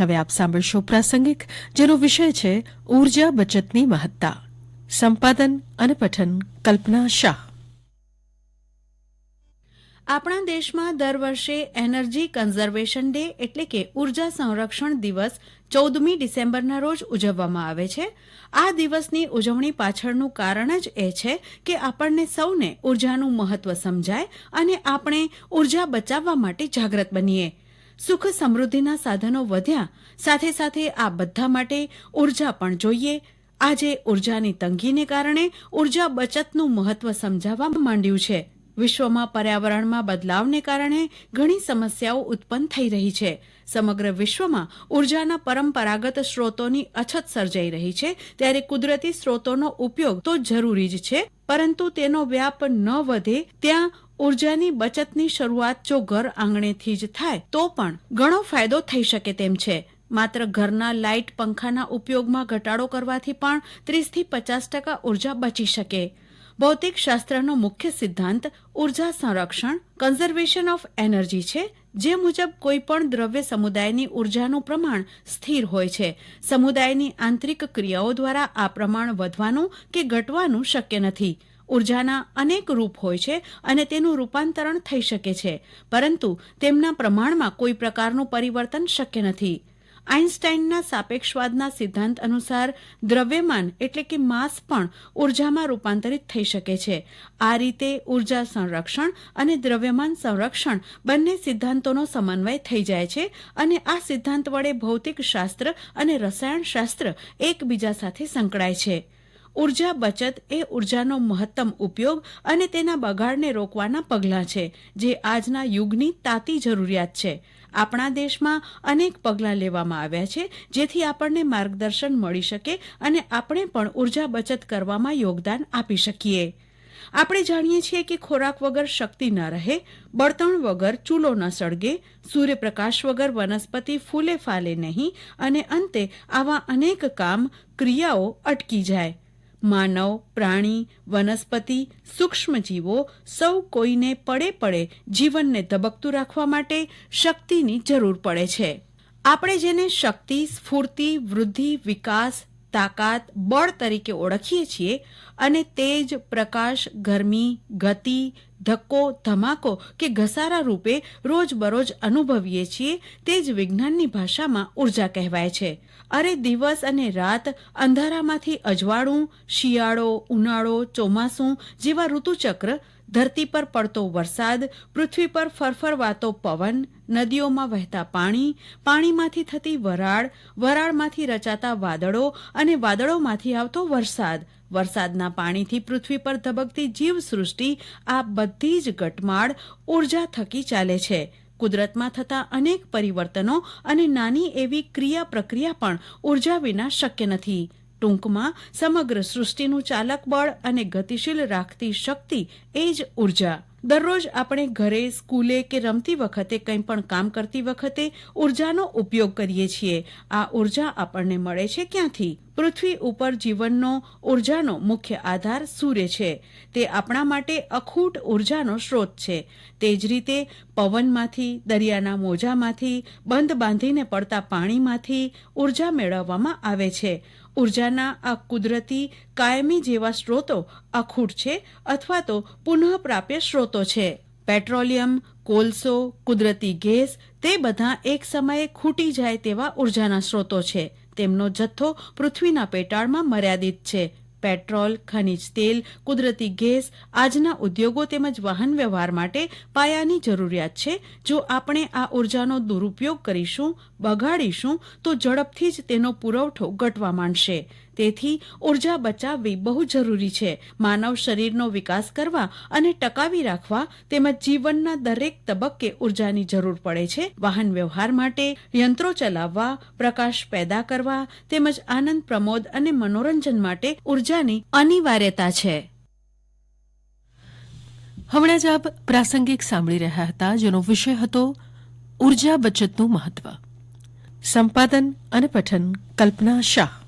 હવે આપ સાંભળશો પ્રાસંગિક, જેનો વિષય છે ઊર્જા બચતની મહત્તા. સંપાદન અને પઠન, કલ્પના શાહ. આપણા દેશમાં દર વર્ષે એનર્જી કન્ઝર્વેશન ડે એટલે કે ઊર્જા સંરક્ષણ દિવસ ચૌદમી ડિસેમ્બરના રોજ ઉજવવામાં આવે છે. આ દિવસની ઉજવણી પાછળનું કારણ જ એ છે કે આપણને સૌને ઉર્જાનું મહત્વ સમજાય અને આપણે ઊર્જા બચાવવા માટે જાગૃત બનીએ. સુખ સમૃદ્ધિના સાધનો વધ્યા. સાથે સાથે આ બધા માટે ઊર્જા પણ જોઈએ. આજે ઉર્જાની તંગીને કારણે ઊર્જા બચતનું મહત્વ સમજાવવા માંડ્યું છે. વિશ્વમાં પર્યાવરણમાં બદલાવને કારણે ઘણી સમસ્યાઓ ઉત્પન્ન થઈ રહી છે. સમગ્ર વિશ્વમાં ઉર્જાના પરંપરાગત સ્ત્રોતોની અછત સર્જાઈ રહી છે. ત્યારે કુદરતી સ્ત્રોતોનો ઉપયોગ તો જરૂરી જ છે, પરંતુ તેનો વ્યાપ ન વધે ત્યાં ઉર્જાની બચતની શરૂઆત જો ઘર આંગણેથી જ થાય, તો પણ ઘણો ફાયદો થઈ શકે તેમ છે. માત્ર ઘરના લાઇટ પંખાના ઉપયોગમાં ઘટાડો કરવાથી પણ ત્રીસથી પચાસ ટકા ઊર્જા બચી શકે. ભૌતિક શાસ્ત્રનો મુખ્ય સિદ્ધાંત ઊર્જા સંરક્ષણ કન્ઝર્વેશન ઓફ એનર્જી છે, જે મુજબ કોઈ પણ દ્રવ્ય સમુદાયની ઉર્જાનું પ્રમાણ સ્થિર હોય છે. સમુદાયની આંતરિક ક્રિયાઓ દ્વારા આ પ્રમાણ વધવાનું કે ઘટવાનું શક્ય નથી. ઉર્જાના અનેક રૂપ હોય છે અને તેનું રૂપાંતરણ થઈ શકે છે. પરંતુ તેમના પ્રમાણમાં કોઈ પ્રકારનું પરિવર્તન શક્ય નથી. આઇન્સ્ટાઇનના સાપેક્ષવાદના સિદ્ધાંત અનુસાર દ્રવ્યમાન એટલે કે માસ પણ ઉર્જામાં રૂપાંતરિત થઈ શકે છે. આ રીતે ઊર્જા સંરક્ષણ અને દ્રવ્યમાન સંરક્ષણ બંને સિદ્ધાંતોનો સમન્વય થઈ જાય છે અને આ સિદ્ધાંત વડે ભૌતિક શાસ્ત્ર અને રસાયણશાસ્ત્ર એકબીજા સાથે સંકળાય છે. ઊર્જા બચત એ ઉર્જાનો મહત્તમ ઉપયોગ અને તેના બગાડને રોકવાના પગલાં છે, જે આજના યુગની તાતી જરૂરિયાત છે. આપણા દેશમાં અનેક પગલાં લેવામાં આવ્યા છે, જેથી આપણને માર્ગદર્શન મળી શકે અને આપણે પણ ઊર્જા બચત કરવામાં યોગદાન આપી શકીએ. આપણે જાણીએ છીએ કે ખોરાક વગર શક્તિ ન રહે, બળતણ વગર ચૂલો ન સળગે, સૂર્યપ્રકાશ વગર વનસ્પતિ ફૂલે ફાલે નહીં અને અંતે આવા અનેક કામ, ક્રિયાઓ અટકી જાય. માનવ, પ્રાણી, વનસ્પતિ, સૂક્ષ્મજીવો સૌ કોઈને પડે પડે જીવનને ધબકતું રાખવા માટે શક્તિની જરૂર પડે છે. આપણે જેને શક્તિ, સ્ફૂર્તિ, વૃદ્ધિ, વિકાસ તાકાત, બળ તરીકે ઓળખીએ છીએ અને તેજ, પ્રકાશ, ગરમી, ગતિ, ધક્કો, ધમાકો કે ઘસારા રૂપે રોજબરોજ અનુભવીએ છીએ તે જ વિજ્ઞાનની ભાષામાં ઊર્જા કહેવાય છે. અરે દિવસ અને રાત અંધારામાંથી અજવાળું, શિયાળો, ઉનાળો, ચોમાસું જેવા ઋતુચક્ર ધરતી પર પડતો વરસાદ, પૃથ્વી પર ફરફરવાતો પવન, નદીઓમાં વહેતા પાણી, પાણીમાંથી થતી વરાળ, વરાળમાંથી રચાતા વાદળો અને વાદળોમાંથી આવતો વરસાદ. વરસાદના પાણીથી પૃથ્વી પર ધબકતી જીવસૃષ્ટિ આ બધી જ ઘટમાળ ઊર્જા થકી ચાલે છે. કુદરતમાં થતા અનેક પરિવર્તનો અને નાની એવી ક્રિયા પ્રક્રિયા પણ ઊર્જા વિના શક્ય નથી. ટૂંકમાં સમગ્ર સૃષ્ટિનું ચાલક બળ અને ગતિશીલ રાખતી શક્તિ એ જ ઊર્જા. દરરોજ આપણે ઘરે, સ્કૂલે કે રમતી વખતે કંઈ પણ કામ કરતી વખતે ઉર્જાનો ઉપયોગ કરીએ છીએ. આ ઊર્જા આપણને મળે છે ક્યાંથી? પૃથ્વી ઉપર જીવનનો ઉર્જાનો મુખ્ય આધાર સૂર્ય છે. તે આપણા માટે અખૂટ ઉર્જાનો સ્ત્રોત છે. તે જ રીતે પવનમાંથી, દરિયાના મોજામાંથી, બંધ બાંધીને પડતા પાણીમાંથી ઊર્જા મેળવવામાં આવે છે. ઉર્જાના આ કુદરતી કાયમી જેવા સ્ત્રોતો અખૂટ છે અથવા તો પુનઃપ્રાપ્ય સ્ત્રોતો છે. પેટ્રોલિયમ, કોલસો, કુદરતી ગેસ તે બધા એક સમયે ખૂટી જાય તેવા ઉર્જાના સ્ત્રોતો છે. તેમનો જથ્થો પૃથ્વીના પેટાળમાં મર્યાદિત છે. પેટ્રોલ, ખનિજ તેલ, કુદરતી ગેસ, આજના ઉદ્યોગો તેમજ વાહન વ્યવહાર માટે પાયાની જરૂરિયાત છે. જો આપણે આ ઉર્જાનો દુરુપયોગ કરીશું, બગાડીશું, તો ઝડપથી જ તેનો પુરવઠો ઘટવા માંડશે. તેથી ઊર્જા બચાવવી બહુ જરૂરી છે. માનવ શરીરનો વિકાસ કરવા અને ટકાવી રાખવા તેમજ જીવનના દરેક તબક્કે ઉર્જાની જરૂર પડે છે. વાહન વ્યવહાર માટે યંત્રો ચલાવવા, પ્રકાશ પેદા કરવા તેમજ આનંદ પ્રમોદ અને મનોરંજન માટે ઉર્જાની અનિવાર્યતા છે. હમણાં જ આપ પ્રાસંગિક સાંભળી રહ્યા હતા, જેનો વિષય હતો ઊર્જા બચતનું મહત્વ. સંપાદન અને પઠન, કલ્પના શાહ.